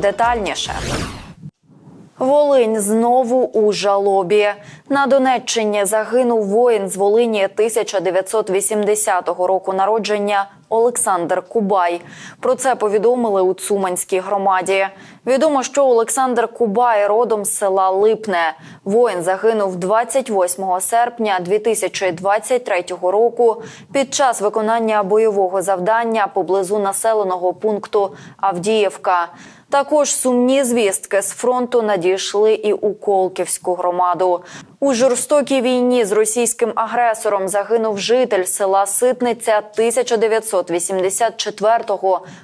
Детальніше. Волинь знову у жалобі. На Донеччині загинув воїн з Волині 1980 року народження Олександр Кубай. Про це повідомили у Цуманській громаді. Відомо, що Олександр Кубай родом з села Липне. Воїн загинув 28 серпня 2023 року під час виконання бойового завдання поблизу населеного пункту Авдіївка. Також сумні звістки з фронту надійшли і у Колківську громаду. У жорстокій війні з російським агресором загинув житель села Ситниця 1984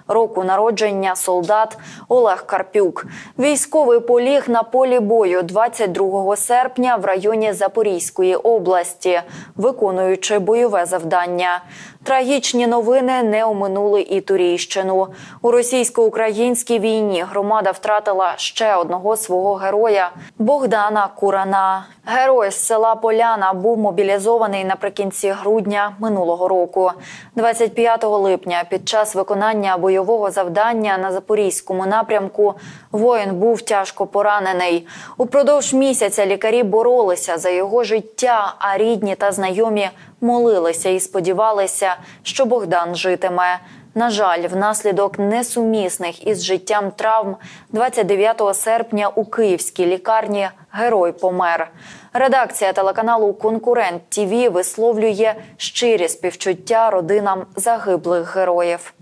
року народження солдат Олег Карпюк. Військовий поліг на полі бою 22 серпня в районі Запорізької області, виконуючи бойове завдання. Трагічні новини не оминули і Турійщину. У російсько-українській війні громада втратила ще одного свого героя Богдана Курана. Герой з села Поляна був мобілізований наприкінці грудня минулого року. 25 липня, під час виконання бойового завдання на запорізькому напрямку, воїн був тяжко поранений. Упродовж місяця лікарі боролися за його життя, а рідні та знайомі молилися і сподівалися, що Богдан житиме. На жаль, внаслідок несумісних із життям травм 29 серпня у київській лікарні герой помер. Редакція телеканалу Конкурент ТІВІ висловлює щирі співчуття родинам загиблих героїв.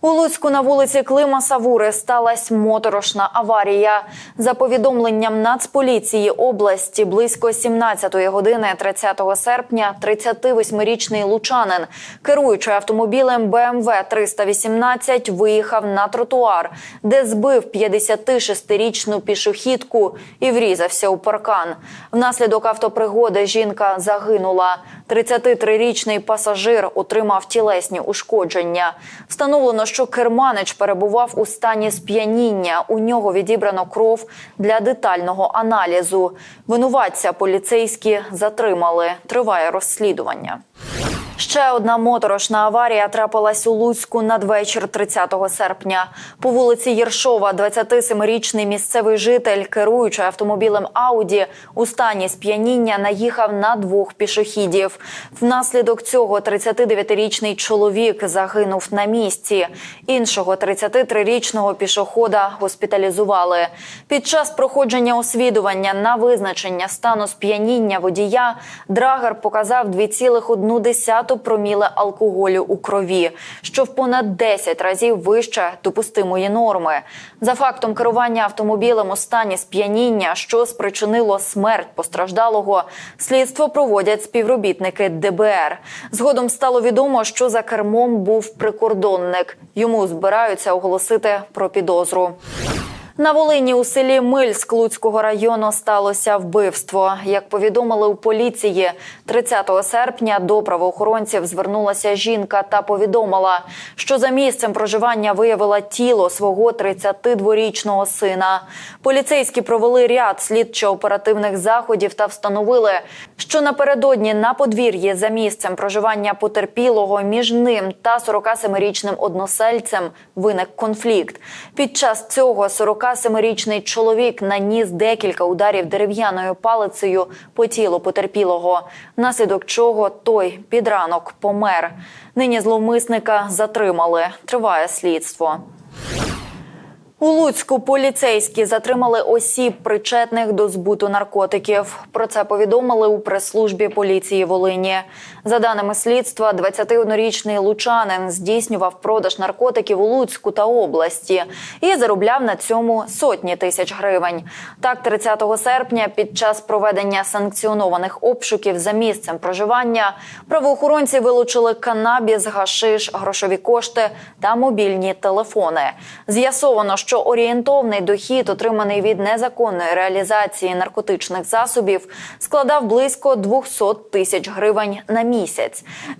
У Луцьку на вулиці Клима Савури сталася моторошна аварія. За повідомленням Нацполіції області близько 17 години 30 серпня 38-річний лучанин, керуючи автомобілем BMW 318, виїхав на тротуар, де збив 56-річну пішохідку і врізався у паркан. Внаслідок автопригоди жінка загинула. 33-річний пасажир отримав тілесні ушкодження. Встановлено, що керманич перебував у стані сп'яніння. У нього відібрано кров для детального аналізу. Винуватця поліцейські затримали. Триває розслідування. Ще одна моторошна аварія трапилась у Луцьку надвечір 30 серпня. По вулиці Єршова 27-річний місцевий житель, керуючи автомобілем Ауді, у стані сп'яніння наїхав на двох пішохідів. Внаслідок цього 39-річний чоловік загинув на місці. Іншого 33-річного пішохода госпіталізували. Під час проходження освідування на визначення стану сп'яніння водія драгер показав 2,1 проміле алкоголю у крові, що в понад 10 разів вище допустимої норми. За фактом керування автомобілем у стані сп'яніння, що спричинило смерть постраждалого, слідство проводять співробітники ДБР. Згодом стало відомо, що за кермом був прикордонник. Йому збираються оголосити про підозру. На Волині у селі Мильськ Луцького району сталося вбивство. Як повідомили у поліції, 30 серпня до правоохоронців звернулася жінка та повідомила, що за місцем проживання виявила тіло свого 32-річного сина. Поліцейські провели ряд слідчо-оперативних заходів та встановили, що напередодні на подвір'ї за місцем проживання потерпілого між ним та 47-річним односельцем виник конфлікт. Під час цього 40 47-річний чоловік наніс декілька ударів дерев'яною палицею по тілу потерпілого, внаслідок чого той під ранок помер. Нині зловмисника затримали. Триває слідство. У Луцьку поліцейські затримали осіб, причетних до збуту наркотиків. Про це повідомили у прес-службі поліції Волині. За даними слідства, 21-річний лучанин здійснював продаж наркотиків у Луцьку та області і заробляв на цьому сотні тисяч гривень. Так, 30 серпня, під час проведення санкціонованих обшуків за місцем проживання, правоохоронці вилучили канабіс, гашиш, грошові кошти та мобільні телефони. З'ясовано, що орієнтовний дохід, отриманий від незаконної реалізації наркотичних засобів, складав близько 200 тисяч гривень на місяць.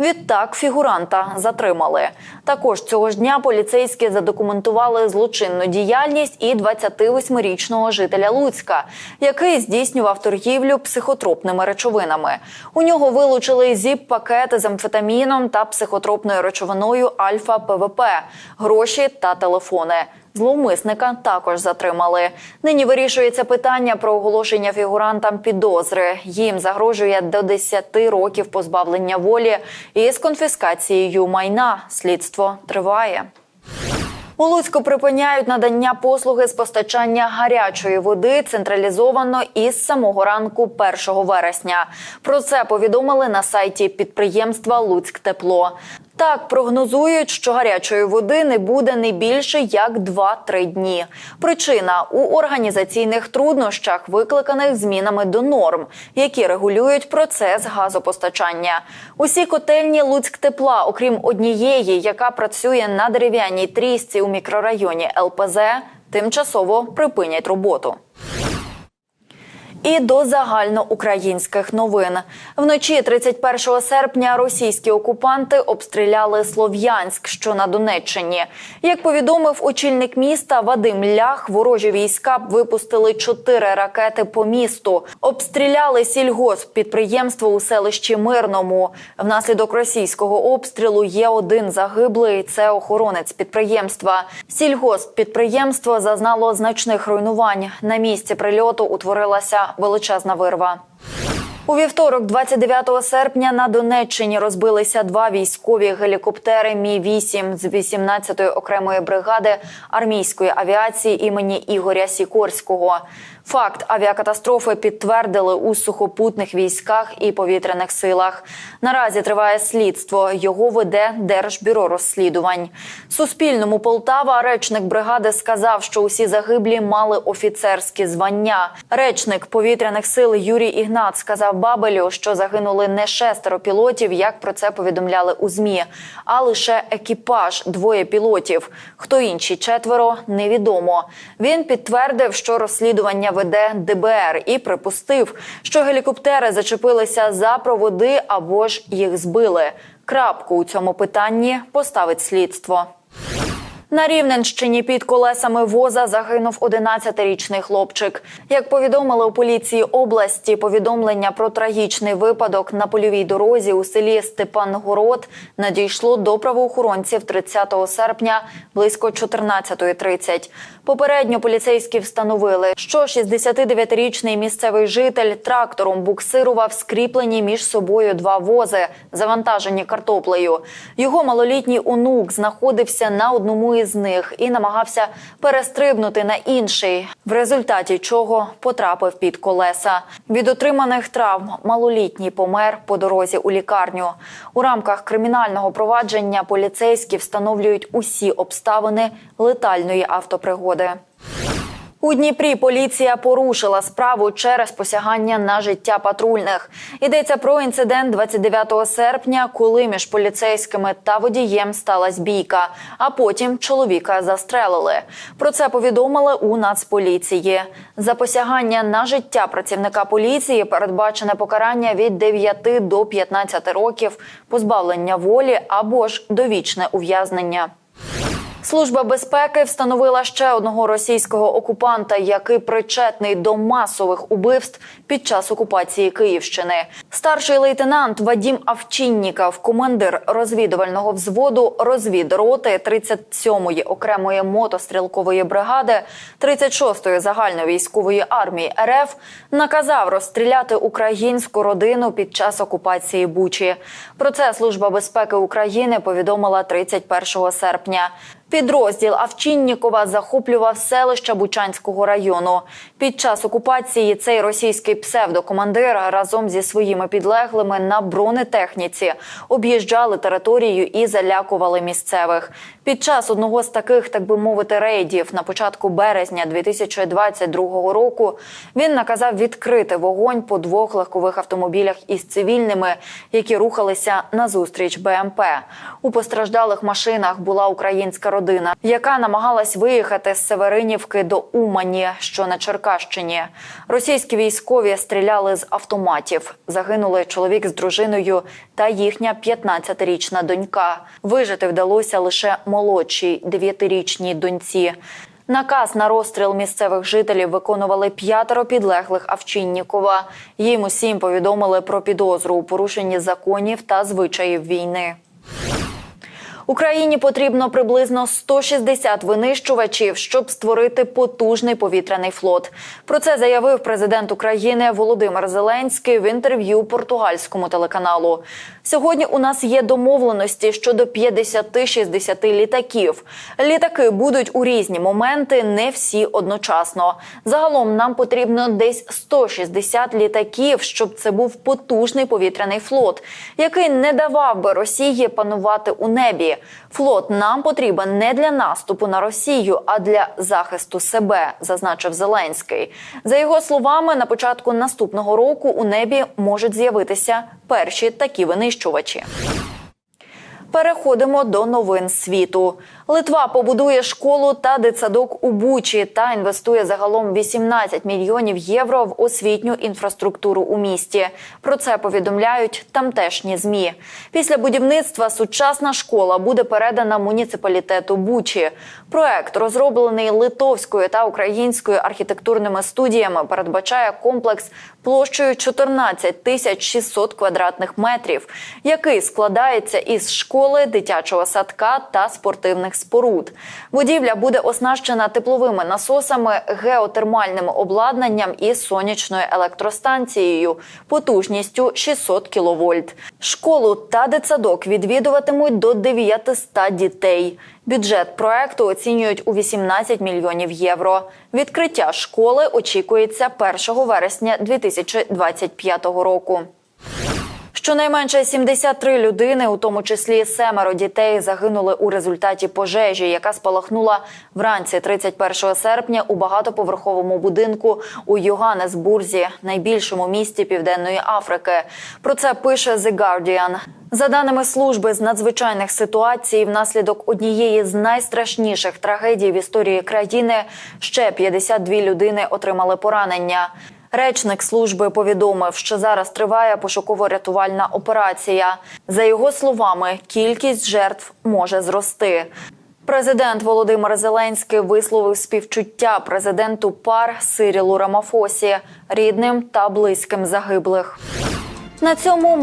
Відтак фігуранта затримали. Також цього ж дня поліцейські задокументували злочинну діяльність і 28-річного жителя Луцька, який здійснював торгівлю психотропними речовинами. У нього вилучили зіп-пакети з амфетаміном та психотропною речовиною Альфа ПВП, гроші та телефони. Зловмисника також затримали. Нині вирішується питання про оголошення фігурантам підозри. Їм загрожує до 10 років позбавлення волі із конфіскацією майна. Слідство триває. У Луцьку припиняють надання послуги з постачання гарячої води централізовано із самого ранку 1 вересня. Про це повідомили на сайті підприємства Луцьктепло. Так прогнозують, що гарячої води не буде не більше як 2-3 дні. Причина у організаційних труднощах, викликаних змінами до норм, які регулюють процес газопостачання. Усі котельні Луцьктепла, окрім однієї, яка працює на дерев'яній трісці у мікрорайоні ЛПЗ, тимчасово припинять роботу. І до загальноукраїнських новин вночі 31 серпня російські окупанти обстріляли Слов'янськ, що на Донеччині. Як повідомив очільник міста Вадим Лях, ворожі війська випустили чотири ракети по місту. Обстріляли сільгосп підприємство у селищі Мирному. Внаслідок російського обстрілу є один загиблий. Це охоронець підприємства. Сільгосп підприємство зазнало значних руйнувань. На місці прильоту утворилася величезна вирва. У вівторок, 29 серпня, на Донеччині розбилися два військові гелікоптери Мі 8 з 18-ї окремої бригади армійської авіації імені Ігоря Сікорського. Факт авіакатастрофи підтвердили у сухопутних військах і повітряних силах. Наразі триває слідство. Його веде Держбюро розслідувань. Суспільному Полтава речник бригади сказав, що усі загиблі мали офіцерські звання. Речник повітряних сил Юрій Ігнат сказав Бабелю, що загинули не шестеро пілотів, як про це повідомляли у змі, а лише екіпаж двоє пілотів. Хто інші четверо невідомо. Він підтвердив, що розслідування веде ДБР і припустив, що гелікоптери зачепилися за проводи або ж їх збили. Крапку у цьому питанні поставить слідство. На Рівненщині під колесами воза загинув 11-річний хлопчик. Як повідомили у поліції області, повідомлення про трагічний випадок на польовій дорозі у селі Степангород надійшло до правоохоронців 30 серпня близько 14.30. Попередньо поліцейські встановили, що 69-річний місцевий житель трактором буксирував скріплені між собою два вози, завантажені картоплею. Його малолітній онук знаходився на одному із них і намагався перестрибнути на інший, в результаті чого потрапив під колеса. Від отриманих травм малолітній помер по дорозі у лікарню. У рамках кримінального провадження поліцейські встановлюють усі обставини летальної автопригоди. У Дніпрі поліція порушила справу через посягання на життя патрульних. Йдеться про інцидент 29 серпня, коли між поліцейськими та водієм сталася бійка, а потім чоловіка застрелили. Про це повідомили у Нацполіції. За посягання на життя працівника поліції передбачене покарання від 9 до 15 років позбавлення волі або ж довічне ув'язнення. Служба безпеки встановила ще одного російського окупанта, який причетний до масових убивств під час окупації Київщини. Старший лейтенант Вадім Авчинніков, командир розвідувального взводу розвідроти 37-ї окремої мотострілкової бригади 36-ї загальної військової армії РФ, наказав розстріляти українську родину під час окупації Бучі. Про це служба безпеки України повідомила 31 серпня. Підрозділ Авчиннікова захоплював селища Бучанського району. Під час окупації цей російський псевдокомандир разом зі своїми підлеглими на бронетехніці об'їжджали територію і залякували місцевих. Під час одного з таких, так би мовити, рейдів на початку березня 2022 року він наказав відкрити вогонь по двох легкових автомобілях із цивільними, які рухалися на зустріч БМП. У постраждалих машинах була українська родина, яка намагалась виїхати з Северинівки до Умані, що на Черкащині. Російські військові стріляли з автоматів. Загинули чоловік з дружиною та їхня 15-річна донька. Вижити вдалося лише молодшій 9-річній доньці. Наказ на розстріл місцевих жителів виконували п'ятеро підлеглих Авчиннікова. Їм усім повідомили про підозру у порушенні законів та звичаїв війни. Україні потрібно приблизно 160 винищувачів, щоб створити потужний повітряний флот. Про це заявив президент України Володимир Зеленський в інтерв'ю португальському телеканалу. Сьогодні у нас є домовленості щодо 50-60 літаків. Літаки будуть у різні моменти, не всі одночасно. Загалом нам потрібно десь 160 літаків, щоб це був потужний повітряний флот, який не давав би Росії панувати у небі. Флот нам потрібен не для наступу на Росію, а для захисту себе, зазначив Зеленський. За його словами, на початку наступного року у небі можуть з'явитися перші такі винищувачі. Переходимо до новин світу. Литва побудує школу та дитсадок у Бучі та інвестує загалом 18 мільйонів євро в освітню інфраструктуру у місті. Про це повідомляють тамтешні змі. Після будівництва сучасна школа буде передана муніципалітету Бучі. Проект, розроблений литовською та українською архітектурними студіями, передбачає комплекс площею 14 тисяч 600 квадратних метрів, який складається із школи, дитячого садка та спортивних споруд. Будівля буде оснащена тепловими насосами, геотермальним обладнанням і сонячною електростанцією потужністю 600 кВт. Школу та дитсадок відвідуватимуть до 900 дітей. Бюджет проекту оцінюють у 18 мільйонів євро. Відкриття школи очікується 1 вересня 2025 року. Щонайменше 73 людини, у тому числі семеро дітей, загинули у результаті пожежі, яка спалахнула вранці 31 серпня у багатоповерховому будинку у Йоганнесбурзі, найбільшому місті Південної Африки. Про це пише The Guardian. За даними служби з надзвичайних ситуацій, внаслідок однієї з найстрашніших трагедій в історії країни ще 52 людини отримали поранення. Речник служби повідомив, що зараз триває пошуково-рятувальна операція. За його словами, кількість жертв може зрости. Президент Володимир Зеленський висловив співчуття президенту пар Сирілу Рамафосі, рідним та близьким загиблих. На цьому ми